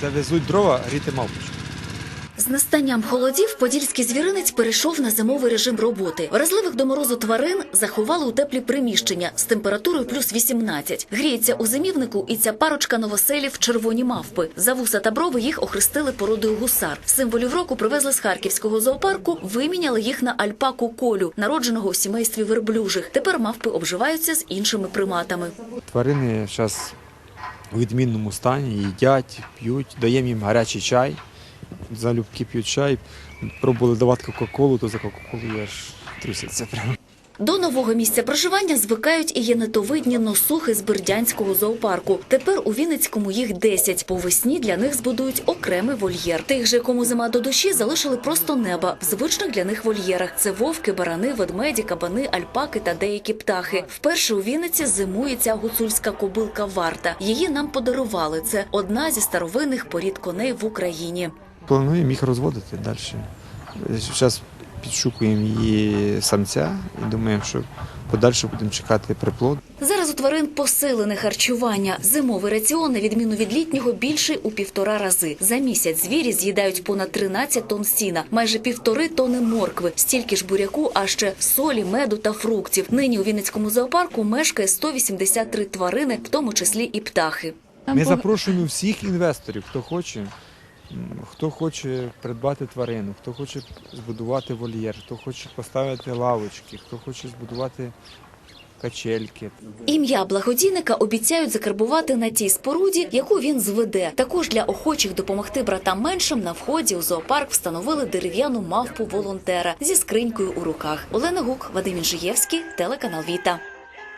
Це везуть дрова гріти мавпочку. З настанням холодів подільський звіринець перейшов на зимовий режим роботи. Вразливих до морозу тварин заховали у теплі приміщення з температурою плюс 18. Гріється у зимівнику і ця парочка новоселів червоні мавпи. За вуса та брови їх охрестили породою гусар. Символів року привезли з харківського зоопарку, виміняли їх на альпаку колю, народженого у сімействі верблюжих. Тепер мавпи обживаються з іншими приматами. Тварини зараз у відмінному стані, їдять, п'ють, даємо їм гарячий чай. Залюбки п'ють чай. Пробували давати Кока-Колу, то за Кока-Колу я ж труситься прямо. До нового місця проживання звикають і єнетовидні носухи з Бердянського зоопарку. Тепер у Вінницькому їх 10. По весні для них збудують окремий вольєр. Тих же, кому зима до душі, залишили просто неба в звичних для них вольєрах. Це вовки, барани, ведмеді, кабани, альпаки та деякі птахи. Вперше у Вінниці зимує ця гуцульська кобилка варта. Її нам подарували. Це одна зі старовинних порід коней в Україні. Плануємо їх розводити далі. Зараз підшукуємо її самця і думаємо, що подальше будемо чекати приплод. Зараз у тварин посилене харчування. Зимовий раціон, на відміну від літнього, більший у півтора рази. За місяць звірі з'їдають понад 13 тонн сіна, майже півтори тонни моркви, стільки ж буряку, а ще солі, меду та фруктів. Нині у Вінницькому зоопарку мешкає 183 тварини, в тому числі і птахи. Ми запрошуємо всіх інвесторів, хто хоче, хто хоче придбати тварину, хто хоче збудувати вольєр, хто хоче поставити лавочки, хто хоче збудувати качельки. Ім'я благодійника обіцяють закарбувати на тій споруді, яку він зведе. Також для охочих допомогти братам меншим на вході у зоопарк встановили дерев'яну мавпу волонтера зі скринькою у руках. Олена Гук, Вадим Інжиєвський, телеканал Віта.